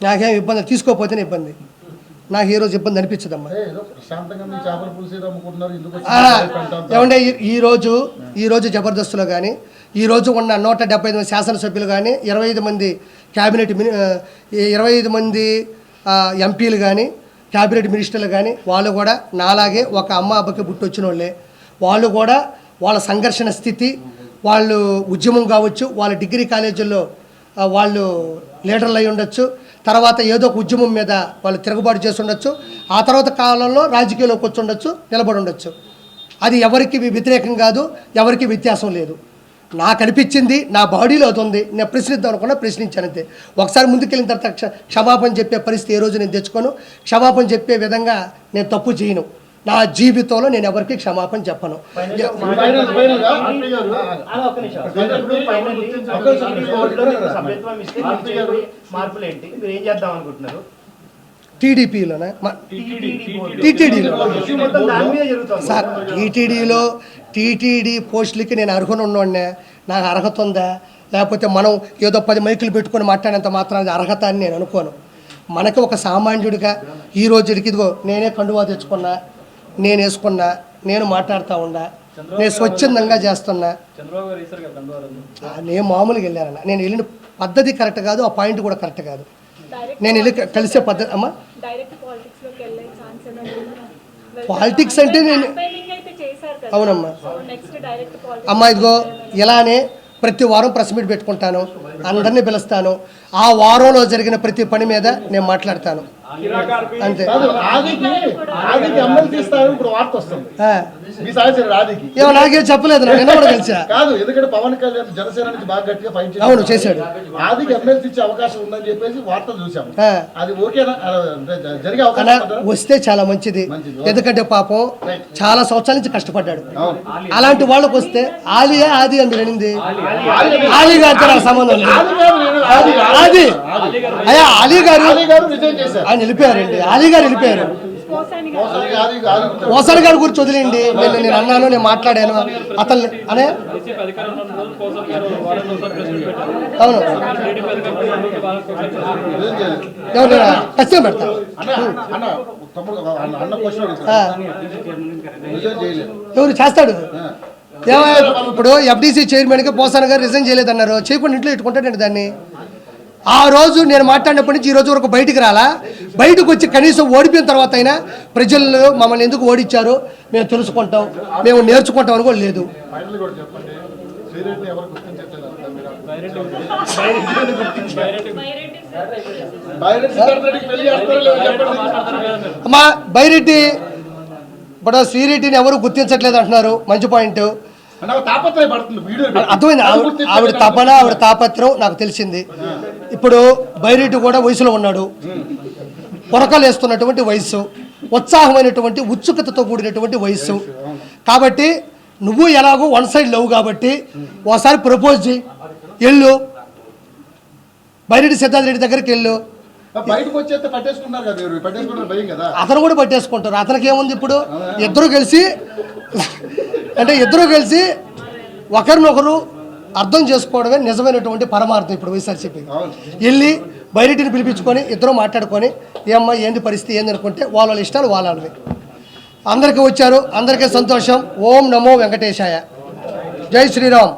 నాకేం ఇబ్బంది? తీసుకోకపోతేనే ఇబ్బంది. నాకు ఈ రోజు ఇబ్బంది అనిపించదమ్మా? ఏమంటే ఈ- ఈ రోజు ఈ రోజు జబర్దస్త్లో కానీ ఈ రోజు ఉన్న నూట డెబ్బై ఐదు మంది శాసనసభ్యులు కానీ ఇరవై ఐదు మంది క్యాబినెట్ ఇరవై ఐదు మంది ఎంపీలు కానీ క్యాబినెట్ మినిస్టర్లు కానీ వాళ్ళు కూడా నాలాగే ఒక అమ్మ అబ్బకి పుట్టొచ్చిన వాళ్ళే వాళ్ళు కూడా వాళ్ళ సంఘర్షణ స్థితి వాళ్ళు ఉద్యమం కావచ్చు వాళ్ళ డిగ్రీ కాలేజీల్లో వాళ్ళు లీడర్లు అయి ఉండొచ్చు. తర్వాత ఏదో ఒక ఉద్యమం మీద వాళ్ళు తిరుగుబాటు చేసి ఉండొచ్చు. ఆ తర్వాత కాలంలో రాజకీయాల్లోకి వచ్చి ఉండొచ్చు నిలబడి ఉండొచ్చు. అది ఎవరికి వ్యతిరేకం కాదు ఎవరికి వ్యత్యాసం లేదు. నాకు అనిపించింది నా బాడీలో అది ఉంది. నేను ప్రశ్నిద్దాం అనుకున్నా ప్రశ్నించాను అంతే. ఒకసారి ముందుకెళ్ళిన తర్వాత క్షమాపణ చెప్పే పరిస్థితి ఏ రోజు నేను తెచ్చుకోను. క్షమాపణ చెప్పే విధంగా నేను తప్పు చేయను. నా జీవితంలో నేను ఎవరికి క్షమాపణ చెప్పను. టీడీపీలోనే. టీటీడీలో సార్ టీటీడీలో టీటీడీ పోస్టులకి నేను అర్హుని ఉన్నోడినే నాకు అర్హత ఉందా? లేకపోతే మనం ఏదో పది మైకులు పెట్టుకొని మాట్లాడేంత మాత్రం అది అర్హత అని నేను అనుకోను. మనకి ఒక సామాన్యుడిగా ఈ రోజుడికి ఇదిగో నేనే కండువా తెచ్చుకున్నా. నేను వేసుకున్నా నేను మాట్లాడుతూ ఉన్నా నేను స్వచ్ఛందంగా చేస్తున్నా. నేను మామూలుగా వెళ్ళానన్న. నేను వెళ్ళిన పద్ధతి కరెక్ట్ కాదు ఆ పాయింట్ కూడా కరెక్ట్ కాదు. డైరెక్ట్ నేను వెళ్ళి కలిసే పద్ధతి అమ్మా? డైరెక్ట్ పాలిటిక్స్లోకి వెళ్ళే ఛాన్స్ Politics అంటే నేను- అవునమ్మా. సో నెక్స్ట్ డైరెక్ట్ పాలిటిక్స్ అమ్మ ఇదిగో ఇలానే ప్రతి వారం ప్రెస్ మీట్ పెట్టుకుంటాను. అందరినీ పిలుస్తాను. ఆ వారంలో జరిగిన ప్రతి పని మీద నేను మాట్లాడతాను. అంతే. కాదు ఆదికి ఆదికి ఎమ్మెల్సీ ఇస్తారు ఇప్పుడు వార్త వస్తుంది. ఆ. మీ సహచరుడు ఆదికి. ఏమో నాకేం చెప్పలేదు కూడా కలిసా కాదు ఎందుకంటే పవన్ కళ్యాణ్ జనసేన నుంచి బాగా గట్టిగా ఫైట్ చేశాడు. అవును, చేశాడు. ఆదికి ఎమ్మెల్సీ ఇచ్చే అవకాశం ఉందని చెప్పేసి వార్త చూసాము. అది ఓకేనా? జరిగే అవకాశం? వస్తే చాలా మంచిది. ఎందుకంటే పాపం చాలా సంవత్సరాల నుంచి కష్టపడ్డాడు. అలాంటి వాళ్ళకి వస్తే ఆలియా ఆది అని అనింది ఆలీ గారితో సంబంధం ఆది. అయ్యా అలీ గారు ఆది గారు రిజైన్ చేశారు. ఆయన వెళ్ళిపోయారండి ఆలీ గారు వెళ్ళిపోయారు. ఓసారి గారి గురించి వదిలేండి నేను నేను అన్నాను నేను మాట్లాడాను. అతను అనే? అవును. ఖచ్చితంగా పెడతా. ఎవరు చేస్తాడు? ఇప్పుడు ఎఫ్డీసీ చైర్మన్గా పోసాన గారు రిజైన్ చేయలేదన్నారు. చేయకుండా ఇంట్లో ఇట్టుకుంటాడండి దాన్ని. ఆ రోజు నేను మాట్లాడినప్పటి నుంచి ఈ రోజు వరకు బయటికి రాలా. బయటకు వచ్చి కనీసం ఓడిపోయిన తర్వాత అయినా ప్రజలు మమ్మల్ని ఎందుకు ఓడించారు మేము తెలుసుకుంటాం. మేము నేర్చుకుంటాం అని కూడా లేదు. అమ్మా బైరెడ్డి ఇప్పుడు శ్రీరెడ్డిని ఎవరు గుర్తించట్లేదు అంటున్నారు. మంచి పాయింట్. అర్థమైంది. ఆవిడ తపన ఆవిడ తాపత్రం నాకు తెలిసింది. ఇప్పుడు బైరెడ్డి కూడా వయసులో ఉన్నాడు. పొరకలు వేస్తున్నటువంటి వయస్సు ఉత్సాహమైనటువంటి ఉత్సుకతతో కూడినటువంటి వయస్సు. కాబట్టి నువ్వు ఎలాగో వన్ సైడ్ లేవు కాబట్టి ఓసారి ప్రపోజ్ చేయి. వెళ్ళు. బైరెడ్డి సిద్ధార్థ రెడ్డి దగ్గరికి వెళ్ళు. అతను కూడా పట్టేసుకుంటారు. అతనికి ఏముంది ఇప్పుడు? ఇద్దరు కలిసి అంటే ఇద్దరు కలిసి ఒకరినొకరు అర్థం చేసుకోవడమే నిజమైనటువంటి పరమార్థం ఇప్పుడు వైఎస్ఆర్సీపీ. వెళ్ళి బయటిని పిలిపించుకొని ఇద్దరు మాట్లాడుకొని ఏమ్మా ఏంది పరిస్థితి ఏంది అనుకుంటే వాళ్ళ వాళ్ళ ఇష్టాలు వాళ్ళవి. అందరికీ వచ్చారు అందరికీ సంతోషం. ఓం నమో వెంకటేశాయ. జై శ్రీరామ్.